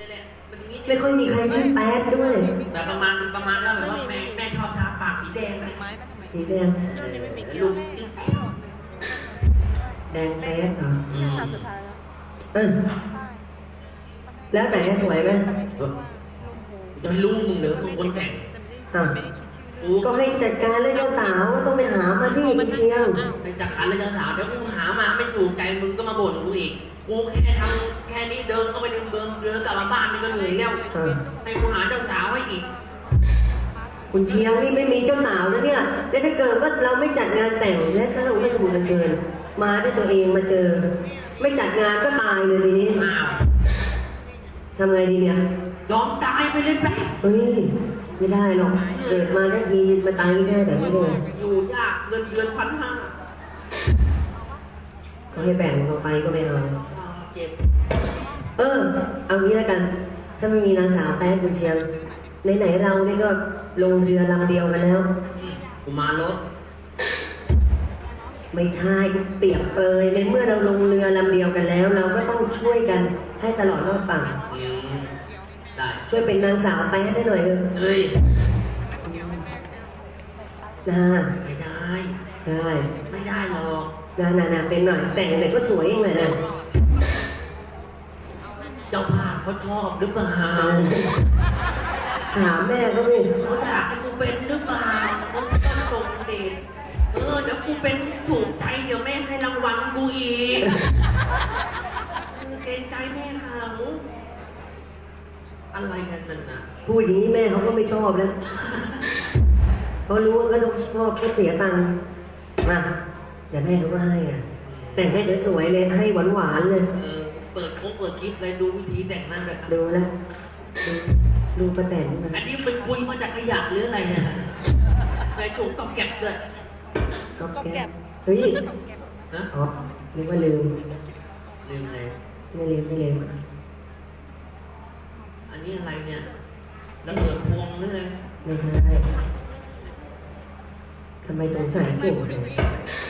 เนี่ยแหละมันอย่างนี้ไม่ค่อยมีใครชื่อแป๊ดด้วย แบบประมาณประมาณแล้วแบบว่าแม่แม่ชอบทาปากสีแดงเลยสีแดง ลูกจิ้มแก้วแดงแป๊ดเหรออืมฉากสุดท้ายแล้วเออแล้วแต่สวยไหมจะไม่รู้มึงเหรอมึงคนแต่งอะกูก็ให้จัดการเรื่องเจ้าสาวต้องไปหามาที่คุณเชียงไปจัดการเลยเจ้าสาวเดี๋ยวกูหามาไม่ถูกใจมึงก็มาบ่นกูอีก กูแค่ทำแค่นี้เดินเข้าไปในเมืองเดินกลับมาบ้านมันก็เหนื่อยแล้วเออ ให้กูหาเจ้าสาวให้อีก คุณเชียงนี่ไม่มีเจ้าสาวนะเนี่ย แล้วถ้าเกิดว่าเราไม่จัดงานแต่งและถ้าเราไม่สมุนเชิญ มาด้วยตัวเองมาเจอ ไม่จัดงานก็ตายเลยทีนี้อ้าวทำไงดีเนี่ย ยอมตายไปเลยไป เฮ้ย ไม่ได้หรอก เกิดมาทั้งทีมาตายไม่ได้แบบนี้เลยอยู่ยากเงินเดือนพันห้า ก็ให้แบ่งเราไปก็ไม่เอา เจ็บ เออ เอางี้แล้วกัน ถ้าไม่มีนางสาวแป๊ดคุณเชียงไหนๆเราเนี่ยก็ลงเรือลำเดียวกันแล้วอืมกูมารถไม่ใช่เปรียบเปรยในเมื่อเราลงเรือลำเดียวกันแล้ว เราก็ต้องช่วยกันให้ตลอดรอดฝั่ง อืมได้ ช่วยเป็นนางสาวแป๊ดได้หน่อยเถอะเฮ้ย นะไม่ได้ ได้ไม่ได้หรอก นะนะนะเป็นหน่อยแต่งเด็กก็สวยยังไงนะ เจ้าภาพเขาชอบหรือเปล่าถามแม่ก็สิเขาอยากให้กูเป็นหรือเปล่ามึงต้องส่งเดชเออเดี๋ยวกูเป็นถูกใจเดี๋ยวแม่ให้รางวัลกูอีกเกรงใจแม่เขาอะไรกันนั่นน่ะพูดอย่างนี้แม่เขาก็ไม่ชอบแล้วเพราะรู้ว่าก็ต้องชอบก็เสียตังค์มาเดี๋ยวแม่เขาก็ให้อะแต่งให้สวยๆเลยให้หวานๆเลย เออ เปิดคงเปิดคลิปเลยดูวิธีแต่งหนั่นเลยดูนะดูดูประแตนมันอันนี้เป็นคุยมาจากขยะหรืออะไรเนี่ยในถุงตอกแก็บด้วยก็แก้เฮ้ยนะอ๋อนึกว่าลืมลืมเลยไม่ลืมไม่ลืมอันนี้อะไรเนี่ยระเบิดพวงหรือไงไม่ใช่ทำไมสงสัยเก่งจังอ้าวคน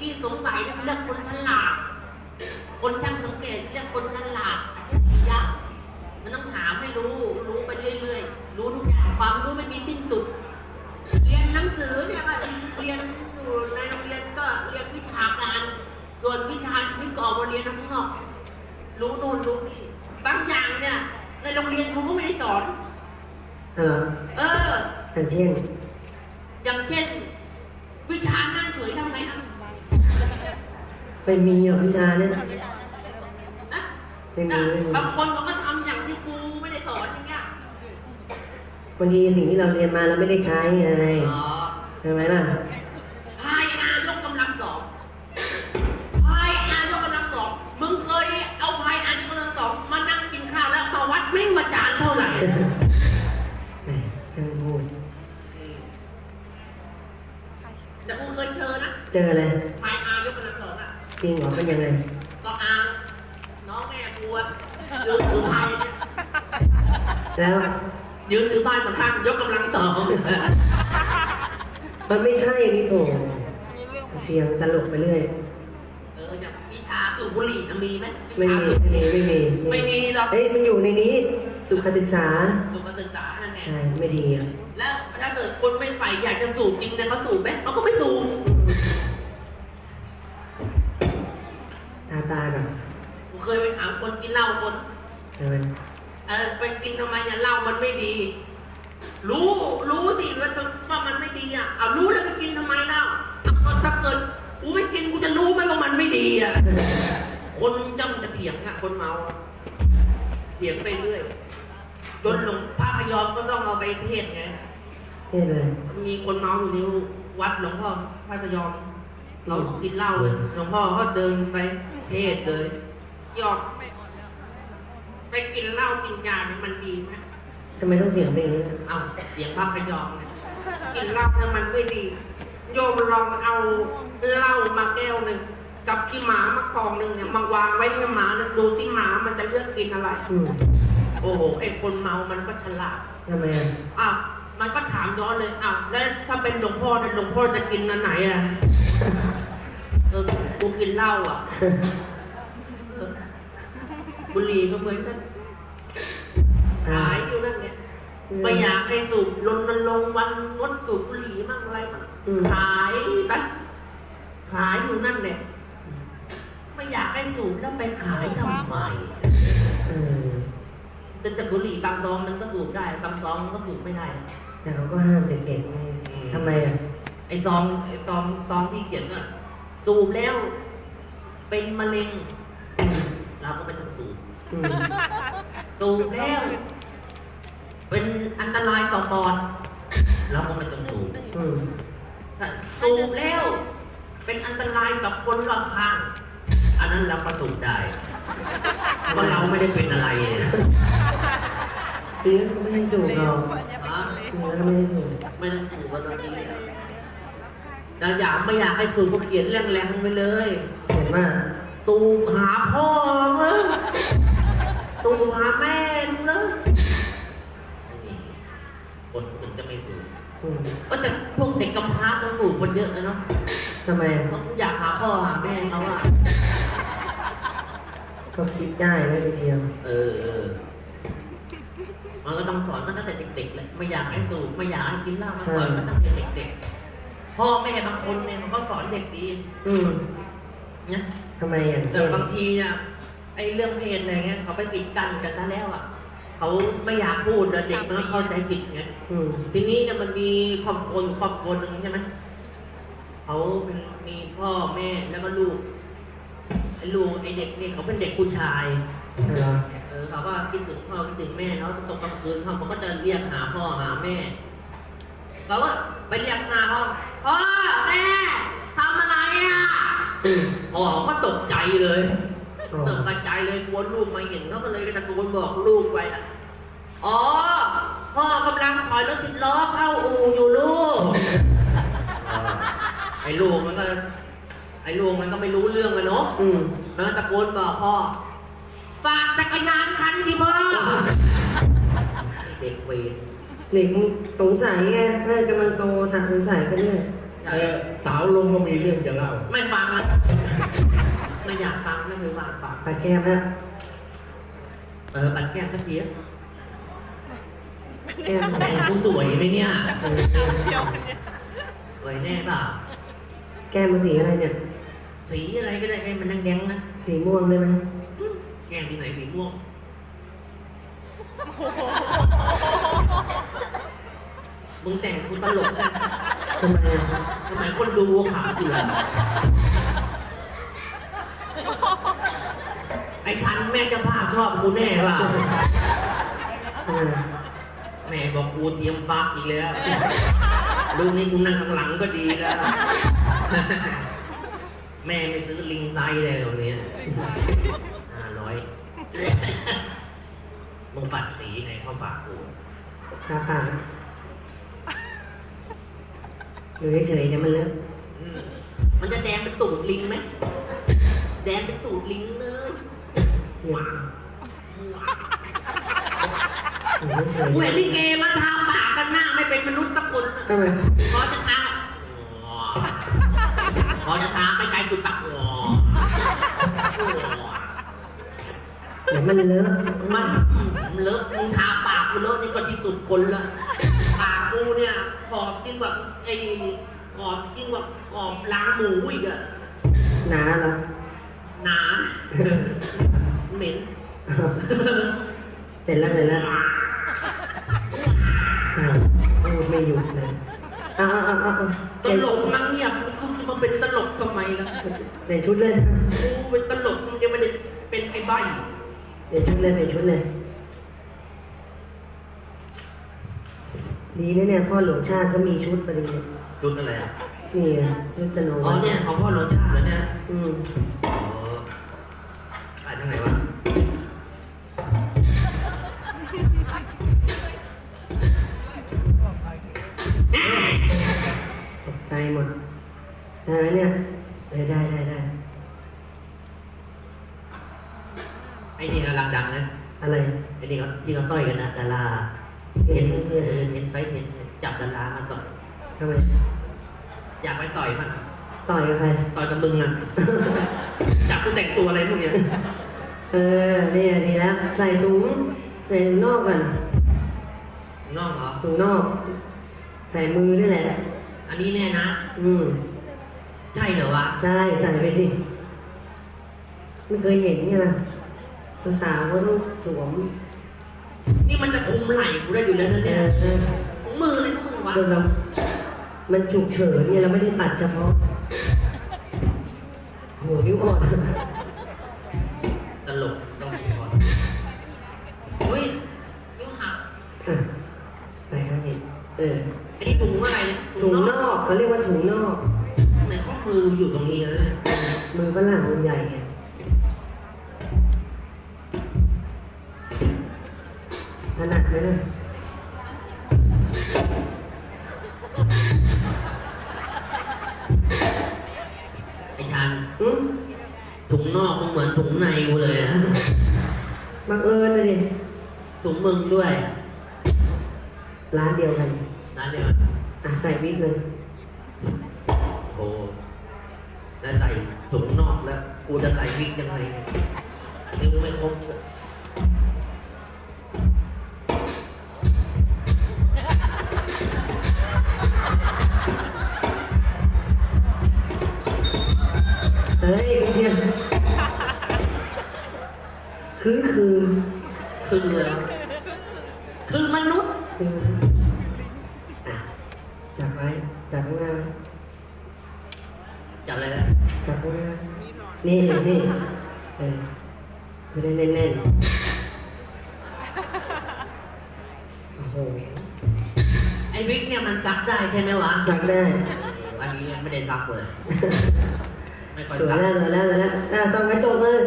ที่สงสัยเรียกคนฉลาด คนช่างสังเกตเรียกคนฉลาดอัจฉริยะมันต้องถามให้รู้ รู้ไปเรื่อยๆ รู้ทุกอย่าง ความรู้ไม่มีสิ้นสุด เรียนหนังสือเนี่ยก็เรียนอยู่ในโรงเรียนก็เรียนวิชาการ ส่วนวิชาชีวิตก็ออกมาเรียนข้างนอก รู้นู่นรู้นี่บางอย่างเนี่ย ในโรงเรียนเขาก็ไม่ได้สอน เออ เออ อย่างเช่น อย่างเช่น วิชานั่งเฉยทำไงอะ ไปมีเหรอวิชาเนี่ยนะไม่มีนะไม่มีบางคนเขาก็ทำอย่างที่ครูไม่ได้สอนอย่างเงี้ยบางทีสิ่งที่เราเรียนมาเราไม่ได้ใช้ไงอ๋อใช่ไหมล่ะพายอายกกำลังสองพายอายกกำลังสองมึงเคยเอาพายอายกกำลังสองมานั่งกินข้าวแล้วมาวัดแม่งมาจานเท่าไหร่แหมช่างพูดแต่กูเคยเจอนะ เจออะไร จริงเหรอเป็นยังไงก็อาน้องแม่กูอะยืนถือพายเนี่ยแล้วยืนถือพายสองข้างยกกำลังสองมันไม่ใช่นี่โถเสียงตลกไปเรื่อยเอออย่างวิชาสูบบุหรี่น่ะมีไหมวิไม่ชามีสูบบุหไม่รี่มีไม่มีไม่มีหรอกเอ้ยมันอยู่ในนี้สุขศึกษาสุขศึกษานั่นไงใช่ไม่ดีอะแล้วถ้าเกิดคนไม่ใฝ่อยากจะสูบจริงเนี่ยเขาสูบไหมเขาก็ไม่สูบ ตาตากับผมเคยไปถามคนกินเหล้าคน ใช่ไหมเออไปกินทำไมเนี่ยเหล้ามันไม่ดี รู้รู้สิว่าว่ามันไม่ดีอะเอารู้แล้วไปกินทำไมเล่าเอาถ้าเกิดกูไม่กินกูจะรู้ไหมว่ามันไม่ดีอะคนจ้องจะเถียงอะคนเมาอะเถียงไปเรื่อยจนหลวงพระพยอมก็ต้องเอาไปเทศน์ไงเท่เลยมีคนเมาอยู่ในวัดหลวงพ่อพระพยอม เรากินเหล้าเลยหลวงพ่อก็เดินไปเทศน์เลยยอมไปกินเหล้ากินยาเนี่ยมันดีไหมทำไมต้องเสียงเป็นอย่างนี้เอาเสียงพระพยอมเนี่ยกินเหล้าเนี่ยมันไม่ดี โยมลองเอาเหล้ามาแก้วหนึ่งกับขี้หมามากองหนึ่งเนี่ยมาวางไว้ให้หมาเนี่ยดูสิหมามันจะเลือกกินอะไร อืมโอ้โหไอ้คนเมามันก็ฉลาดทำไมอะอ้าวมันก็ถามย้อนเลยอ้าวแล้วถ้าเป็นหลวงพ่อเนี่ยหลวงพ่อจะกินอันไหนอะเออ กูกินเหล้าอะเออบุหรี่ก็เหมือนกันขายอยู่นั่นเนี่ยไม่อยากให้สูบรณรงค์วันงดสูบบุหรี่มั่งอะไรมั่งอืมขายไปขายอยู่นั่นแหละไม่อยากให้สูบแล้วไปขายทำไมเออแต่แต่บุหรี่ตามซองนึงก็สูบได้ตามซองนึงก็สูบไม่ได้นะแต่เขาก็ห้ามเด็กๆไงอืมทำไมอะไอ้ซองไอ้ซองซองที่เขียนน่ะ สูบแล้ว เป็นมะเร็ง เราก็ไม่ต้องสูบอืมสูบแล้ว เป็นอันตรายต่อปอดเราก็ไม่ต้องสูบอืมถ้าสูบแล้ว เป็นอันตรายต่อคนรอบข้าง อันนั้นเราก็สูบได้เพราะเราไม่ได้เป็นอะไรเนี่ยปีก็ไม่ให้สูบหรอกฮะปีก็ไม่ให้สูบไม่ต้องสูบกันตอน นี้เราอยากไม่อยากให้สูบก็เขียนแรงๆไปเลย เห็นว่าสูบหาพ่อเนอะสูบหาแม่เนอะนี่คนถึงจะไม่สูบอืมก็แต่พวกเด็กกำพร้าก็สูบกันเยอะนะเนาะทำไมอะเขาอยากหาพ่อหาแม่เขาอะเขาคิดได้เลยทีเดียวเออเออมันก็ต้องสอนมันตั้งแต่เด็กๆเลยไม่อยากให้สูบไม่อยากให้กินเหล้ามาสอนมันตั้งแต่เด็กๆ พ่อแม่บางคนเนี่ยมันก็สอนเด็กดีอืมเนี่ยทำไมอะแต่บางทีเนี่ยไอ้เรื่องเพศอะไรเงี้ยเขาไปปิดกั้นกันซะแล้วอะเขาไม่อยากพูดแล้วเด็กมันก็เข้าใจผิดไงอืมทีนี้เนี่ยมันมีครอบครัวอยู่ครอบครัวหนึ่งใช่ไหมเขาเป็นมีพ่อแม่แล้วก็ลูกไอ้ลูกไอ้เด็กเนี่ยเขาเป็นเด็กผู้ชายเหรอเออเขาก็คิดถึงพ่อคิดถึงแม่เขาตกกลางคืนเขาเขาก็จะเรียกหาพ่อหาแม่เขาก็ไปเรียกหาพ่อ พ่อแม่ทำอะไรอะอืมพ่อเขาก็ตกใจเลยอ๋อตกใจเลยกลัวลูกมาเห็นเขาก็เลยตะโกนบอกลูกไปนะอ๋อ พ่อกำลังถอยรถสิบล้อเข้าอู่อยู่ลูก ไอ้ลูกมันก็ ไอ้ลูกมันก็ไม่รู้เรื่องเลยเนาะอืมมันก็ตะโกนบอกพ่อ ฝากจักรยานคันที่พ่อไอ้เด็กเวร เด็กมึงสงสัยไงเพื่อนกำลังโตถามสงสัยกันเนี่ยเออสาวลงก็มีเรื่องจะเล่า ไม่ฟังแล้วไม่อยากฟังไม่เคยฟังฟังปากแก้มนะเออปัดแก้มสักทีอะแก้มแต่งกูสวยไหมเนี่ยเออสวยแน่เปล่าแก้มมันสีอะไรเนี่ย สีอะไรก็ได้ให้มันแดงๆนะสีม่วงได้ไหมแก้มที่ไหนสีม่วง มึงแต่งกูตลกนะทำไมอะทำไมคนดูขำกูล่ะไอ้ฉันแม่เจ้าภาพชอบกูแน่เปล่าเออแม่บอกกูเตรียมฟักอีกแล้วลูกนี้กูนั่งข้างหลังก็ดีแล้ว แม่ไม่ซื้อลิงไซส์เลยตรงนี้ห้าร้อยมึงปัดสีไงเข้าปากกูตาปาก อยู่เฉยๆเดี๋ยวมันเลอะอืมมันจะแดงเป็นตูดลิงไหมแดงเป็นตูดลิงเลยเนี่ยว้าวอยู่เฉยกูเห็นลิเกมาทาปากกันหน้าไม่เป็นมนุษย์ตะคนน่ะๆทำไมพอจะทาพอจะทาไปไกลสุดปากงอเดี๋ยวมันเลอะมันอืมเลอะมึงทาปากกูเลอะนี่ก็ที่สุดคนละปากกูเนี่ยขอบยิ่งกว่าไอ้ขอบยิ่งกว่าขอบล้าง หมูอีกอะหนาเหรอหนาเหม็นเสร็จแล้วเสร็จแล้วอ้าวพูดไม่หยุดเลยอ้าวอ้าวอ้าวตลกนั่งเงียบคุณจะมาเป็นตลกทำไมล่ะเปลี่ยนชุดเลยกูเป็นตลกมันจะไม่ได้เป็นไอ้ใบเปลี่ยนชุดเลยเปลี่ยนชุดเลยดีนะเนี่ยพ่อหลวงชาติเขามีชุดพอดีเนี่ยจุดอะไรอะ นี่ชุดสนว์อ๋อเนี่ยของพ่อรสชาติแล้วเนี่ยอืมอ๋อขายทางไหนวะตกใจหมดได้ไหมเนี่ยเออได้ได้ได้ไอ้นี่กำลังดังนะอะไรไอ้นี่เขาที่เขาต่อยกันนะดาราเห็นเออเห็นไปเห็นจับดารามาต่อยทำไม อยากไปต่อยมั้งต่อยกับใคร ต่อยกับมึงอะ จับกูแต่งตัวอะไรพวกเนี้ยเออเนี่ยดีแล้ว ใส่ถุงใส่ถุงนอกก่อนนอกเหรอ ถุงนอก ใส่มือนี่แหละ อันนี้แน่นะ อืมใช่เหรอวะ ใช่ ใส่ไปสิ ไม่เคยเห็นไงล่ะสาวๆก็ต้องสวมนี่มันจะคุมไหล่กูได้อยู่แล้วนะเอเนี่ยอเออของมือเลยนะมึงวะเราเรา มันฉุกเฉินเนี่ยเราไม่ได้ตัดเฉพาะโหนิ้วอ่อนตลกต้องมีก่อนอุ้ยนิ้วหักอะไปครับนี่เอออันนี้ถุงอะไรเนี่ยถุงนอกเขาเรียกว่าถุงนอกในข้อมืออยู่ตรงนี้แล้วเนี่ยมือฝรั่งมันใหญ่ไงถนัดไหมนะ นอกมันเหมือนถุงในกูเลยนะบังเอิญเลยดิถุงมึงด้วย ร้านเดียวกันร้านเดียวกันอะใส่วิกเลยโอ้แล้วใส่ถุงนอกแล้ว กูจะใส่วิกยังไงเนี่ยนิ้วไม่ครบ คือ คือคือคือมนุษย์คืออะจับไว้จับข้างหน้าไว้จับอะไรนะจับข้างหน้านี่นี่เออจะได้แน่นๆโอ้โหไอ้วิกเนี่ยมันซักได้ใช่ไหมวะจับได้อันนี้ไม่ได้ซักเลยไม่ค่อยสวยซักแล้วสวยแล้วสวยแล้วอะส่องกระจกเลย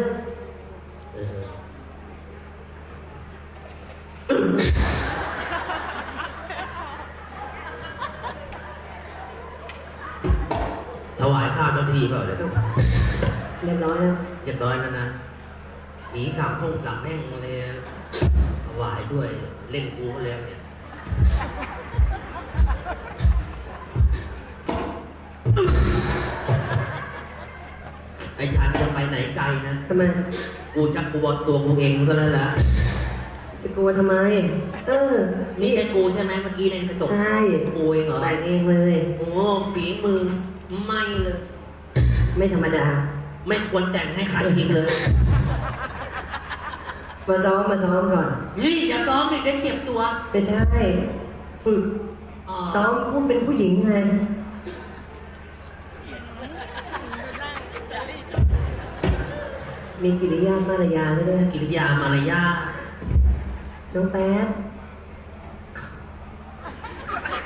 ายข้าวเจ้าที่เปล่าเดี๋ยวเรียบร้อยแล้วเรียบร้อยแล้วนะหนีสามพงสามแม่งมาเลยถวายด้วยเล่นกูเขาแล้วเนี่ยไอ้ฉันจะไปไหนไกลนะทำไมกูจะกลัวตัวกูเองซะแล้วล่ะไปกลัวทำไม เออ นี่ใช่กูใช่ไหมเมื่อกี้ในกระจกใช่กูเองเหรอแต่งเองเลย โอ้ฝีมือไม่เลย ไม่ธรรมดา ไม่ควรแต่งให้ขายทิ้งเลย มาซ้อมมาซ้อมก่อนนี่อย่าซ้อมอีกได้เก็บตัวไม่ใช่ฝึกอ๋อซ้อมพูดเป็นผู้หญิงไงมีกิริยามารยาด้วยนะกิริยามารยาทน้องแป๊บ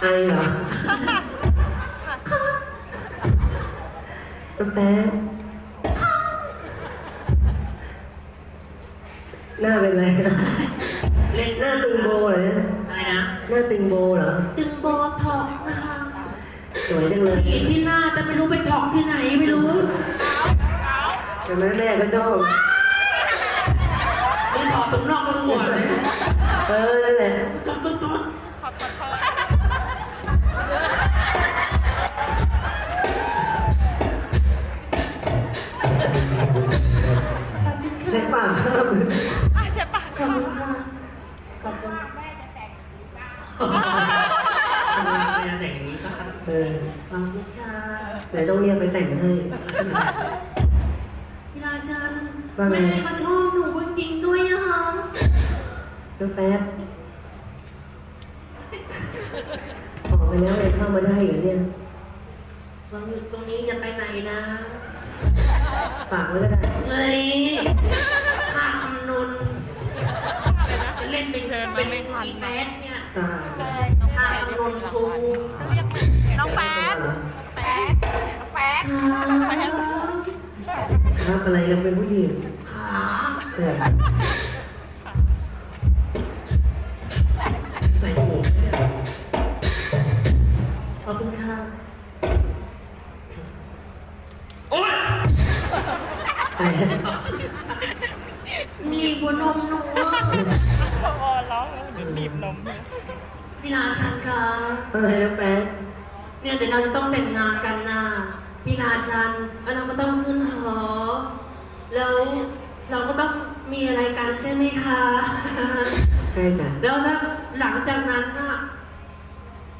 ไอเหรอ น้องแป๊บหน้าเป็นไรเล่นหน้าตึงโบเหรอเนี่ยอะไรนะ หน้าตึงโบเหรอ ตึงโบท็อกซ์นะคะสวยจังเลยฉีดที่หน้าแต่ไม่รู้ไปถอกที่ไหนไม่รู้เห็นไหมแม่ก็ชอบมึงถอกตรงนอกตรงหัวเลย เออ เออขอบคุณค่ะแต่ต้องเรียกไปแต่งให้ พี่ราชันว่าไง แม่มาชอบหนูจริงๆด้วยอะค่ะน้องแป๊บออกไปแล้วเลยเข้ามาได้เหรอเนี่ยตรงตรงนี้จะไปไหนนะฝากไว้ก็ได้เฮ้ยค่าคำนวณจะเล่นเป็นเป็นอีแมสเนี่ยตายค่าคำนวณครู น้องแป๊ดแป๊ดแป๊ด ครับอะไรยังเป็นผู้หญิงขาเกิด ยเดี๋ยวเราจะต้องแต่งงานกันนะพี่ราชันแล้วเราก็ต้องขึ้นหอ แล้วเราก็ต้องมีอะไรกันใช่ไหมคะ ใช่จ้ะแล้วถ้าหลังจากนั้นน่ะ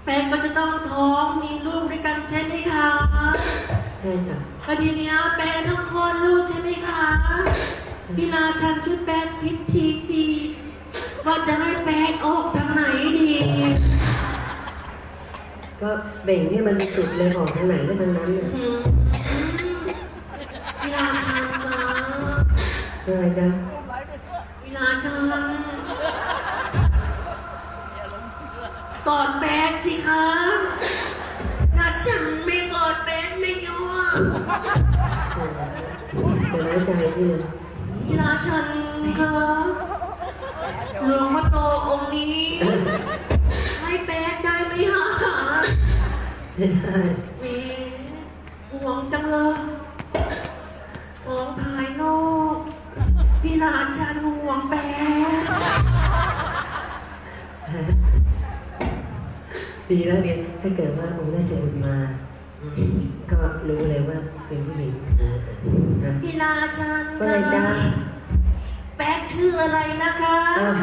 แฟนก็จะต้องท้องมีลูกด้วยกันใช่ไหมคะใช่จ้ะแล้วทีเนี้ยแปนต้องคลอดลูกใช่ไหมคะ พี่ราชันช่วยแปนคิดทีสิว่าจะให้แปนออกทางไหนดี ก็เบ่งให้มันสุดเลยออกทางไหนก็ทางนั้นเลยอืมพี่ราชันนะอะไรจ้ะพี่ราชันกอดแปนสิคะราชันไม่กอดแปนเลยเนาะเดี๋ยวน้อยใจพี่เลยพี่ราชันคะหลวงพ่อโตองค์นี้ แหมห่วงจังเลยของภายนอก พี่ราชันห่วงแปนดีแล้วเนี่ยถ้าเกิดว่าองค์ได้เชิญมา ก็รู้เลยว่าเป็นผู้หญิงนะพี่ราชันว่าไงจ๊ะแป๊กชื่ออะไรนะคะอ้าว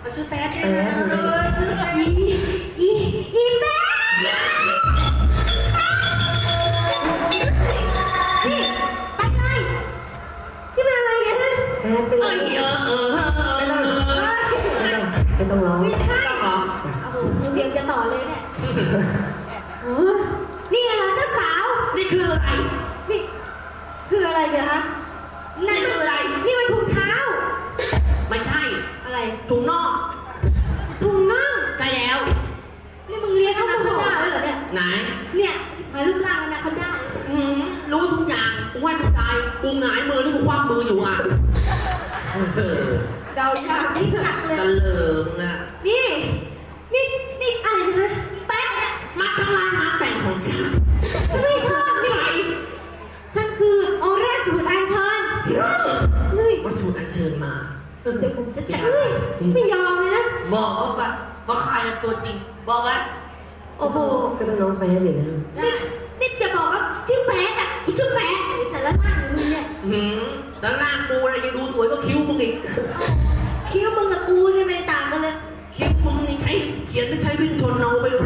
เอาชื่อแป๊กแป๊กเอออี อีอีแป๊กนี่ไปเลยนี่เป็นอะไรเนี่ยฮะแอบไปเลเอ้ยยเออเออเออเออไม่ต้องไม่ต้องร้องไม่ใช่เหรอโอ้โหมึงเตรียมจะต่อเลยเนี่ยโอ้นี่ไงล่ะเจ้าสาว นี่คืออะไร นี่คืออะไรเนี่ยฮะนี่คืออะไร นี่มันถุงเท้า ไม่ใช่ อะไร ถุงนอก ถุงน่อง ใช่แล้ว นี่มึงเรียกเขาเขาได้เหรอเนี่ย ไหนเนี่ยถ่ายรูปร่างกันนะเขาได้อืมรู้ทุกอย่างกูให้ทุกใจกูหงายมือที่กูคว้ามืออยู่อะเออเดายากที่หนักเลยกันเลิงอะนี่ นี่นี่อะไรนะคะแป๊ะเนี่ยมาทั้งร้านมาแต่งของฉันไม่ชอบนี่ฉันคือออร่าสูตรอันเชิญเฮ้ยวัตถุอัญเชิญมาเดี๋ยวผมจะแต่งเฮ้ยไม่ยอมเลยนะบอกว่าปะว่าใครเป็นตัวจริงบอกว่า โอ้โห ก็ต้องร้องไปให้เลยนะนี่นี่จะบอกว่าชื่อแป๊ะอะกูชื่อแป๊ะสารพัดของมึงเนี่ยหืมแล้วหน้ากูอะไรยังดูสวยก็คิ้วมึงอีก คิ้วมึงกับกูเนี่ยไม่ได้ต่างกันเลย คิ้วมึงนี่ใช้เขียนไม่ใช้วิ่งชนเอาไปเลย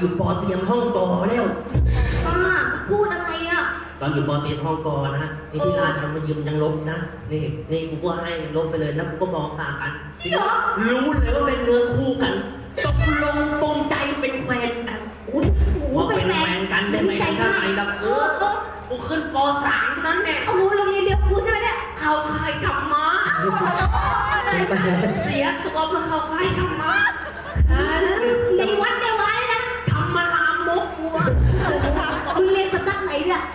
อยู่ปอเตรียมห้องกอแล้วป้าพูดอะไรอะ ตอนอยู่ปอเตรียมห้องกอนะนี่พี่ราชันมายืมยังลบนะ นี่นี่กูก็ให้ลบไปเลยแล้วกูก็มองตากันจริงเหรอ รู้เลยว่าเป็นเนื้อคู่กันตกลงปรงใจเป็นแฟนกันอุ้ยโอ้โหว่าเป็เป็นนแฟแฟนนกันได้ไหมใจข้างมากในแล้วเอเอออเออกูขึ้นปสามเท่านั้นแน่โอ้โหโรงเรียนเดียวกับกูใช่ไหมเนี่ยเข้าค่ายธรรมะอะไรสักเสียตัวเพื่อเข้าค่ายธรรมะ ในวัดในวายน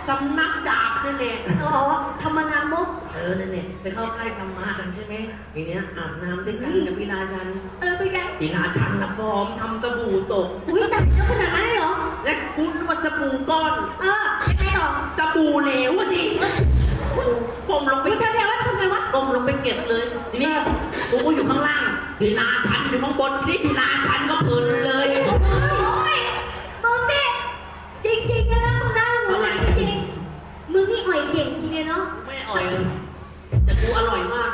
สำนักไหนเนี่ยสำนักดาบนั่นแหละอ๋อธรรมนามกเออนั่นแหละไปเข้าค่ายธรรมะกันใช่ไหมทีเนี้ยอาบน้ำด้วยกันกับพี่ราชันเออเป็นไงพี่ราชันนะฟอร์มทำสบู่ตก อุ้ยแต่งเยอะขนาดนั้นเลยเหรอ และคุณว่าสบู่ก้อน เออยังไงต่อสบู่เหลวอะดิก้มลงไปมึงทำไงวะทำไงวะก้มลงไปเก็บเลยทีนี้กูก็อยู่ข้างล่างพี่ราชันอยู่ข้างบนทีนี้พี่ราชันก็เพลินเลยโอ้ยมึงเนี่ยจริงๆนะนะมึงนะมึงนะจริงๆมึงนี่อ่อยเก่งจริงเลยเนาะไม่อ่อยเลยแต่กูอร่อยมาก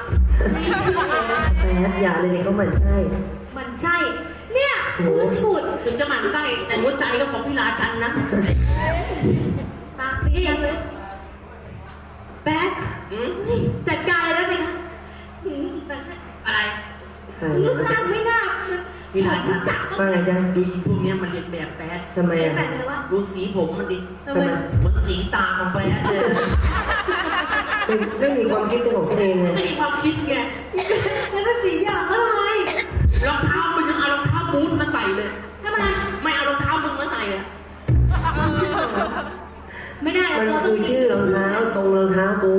แป๊บอย่าเลยเนี่ยเขาหมั่นไส้มันไส้เนี่ยกูฉุดถึงจะหมั่นไส้แต่หัวใจก็ของพี่ราชันนะตาปีจังเลยแป๊ะอืมจัดการเลยได้ไหมคะหืมอีกมันอะไรค่ะรูปร่างไม่น่า มีหลานฉันสามต่าไงจ๊ะดูพวกนี้มันเรียนแบบแป๊ดทำไมเรียนอะแบบเลยวะดูสีผมมันดิทำไม เหมือนสีตาของแป๊ดเลยไม่มีความคิดเป็นของตัวเองไงไม่มีความคิดไงแล้วสีอย่างทำไมรองเท้ามันยังเอารองเท้าบูทมาใส่เลย ทำไมไม่เอารองเท้ามึงมาใส่อะไม่ได้มันเราต้อคืงอชื่อรองเท้าทรงรองเท้ากู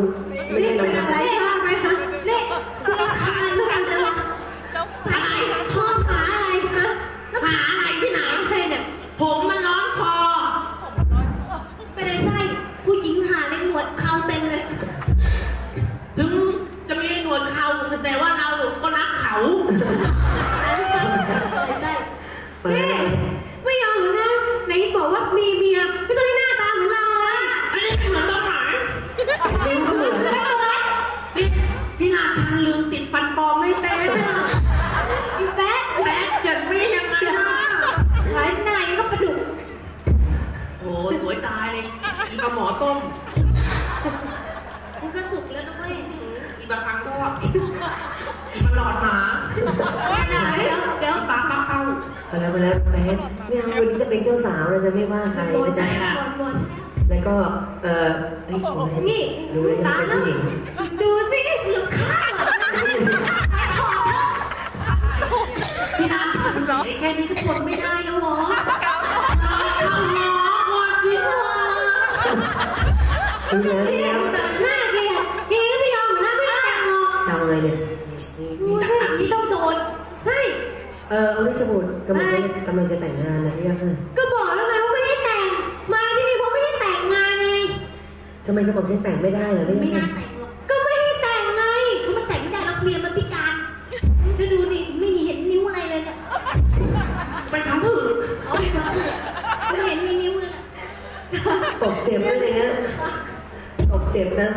ไม่นี่ใช่รองเท้าอะไรบ้ไหมคะนี่ มาแล้วมาแล้วแป๊ไม่เอาวันนี้จะเป็นเจ้าสาวเราจะไม่ว่าใครนะจ๊ะแล้วก็เออไอ้ยนี่ดูเลยว่เป็นผู้หญิง ไม่ได้เหรอไม่ได้แต่งก็ไม่ให้แต่งไงก็มันแต่งไม่ได้เราเมียมันพิการจะดูนี่ไม่มีเห็นนิ้วอะไรเลยเนี่ยไปทำผืนโอ๊ยไม่เห็นมีนิ้วเลยตกเจ็บเลวยนะตกเจ็บนะ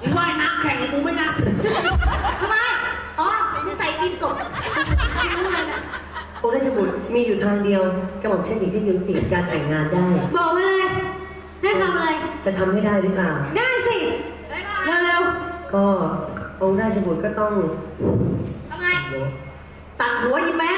มึว่ายน้ำแข็งกูไม่น้าทำไม อ๋อใส่ตีนกบนิ้วเลยนะโอราชบุตมีอยู่ทางเดียวกระบอกเช่นหญิงที่ยุติการแต่งงานได้ บอกมาเลยได้ทำอะไร จะทำไม่ได้หรือเปล่า ได้ ก็องค์ราชบุตรก็ต้องทำไมตัดหัวอีแป๊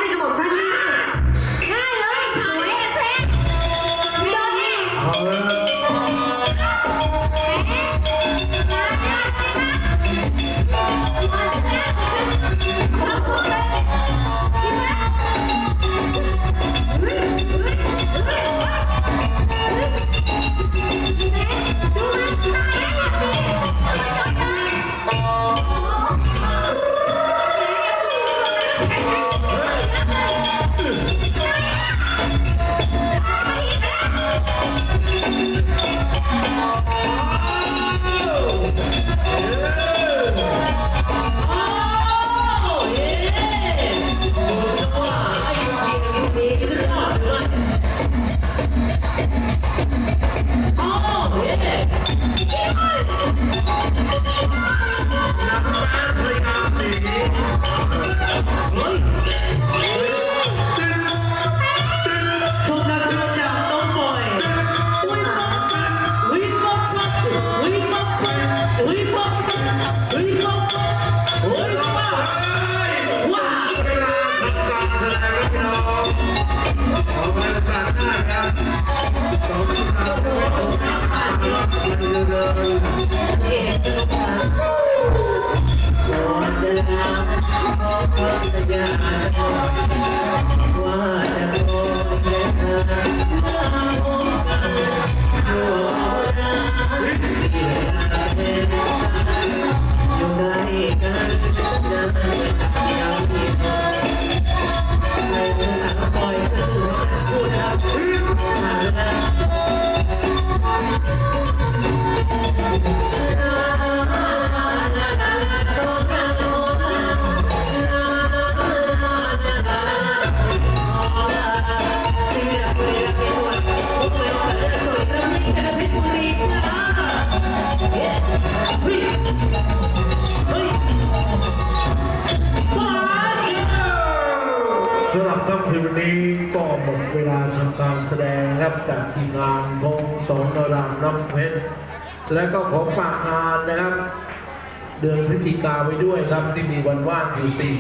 ดงครับจากทีมงานพงสอนรามน้องเพชรและก็ขอฝากงานนะครับ เดือนพฤศจิกาไว้ด้วยครับที่มีวันว่างอยู่สี่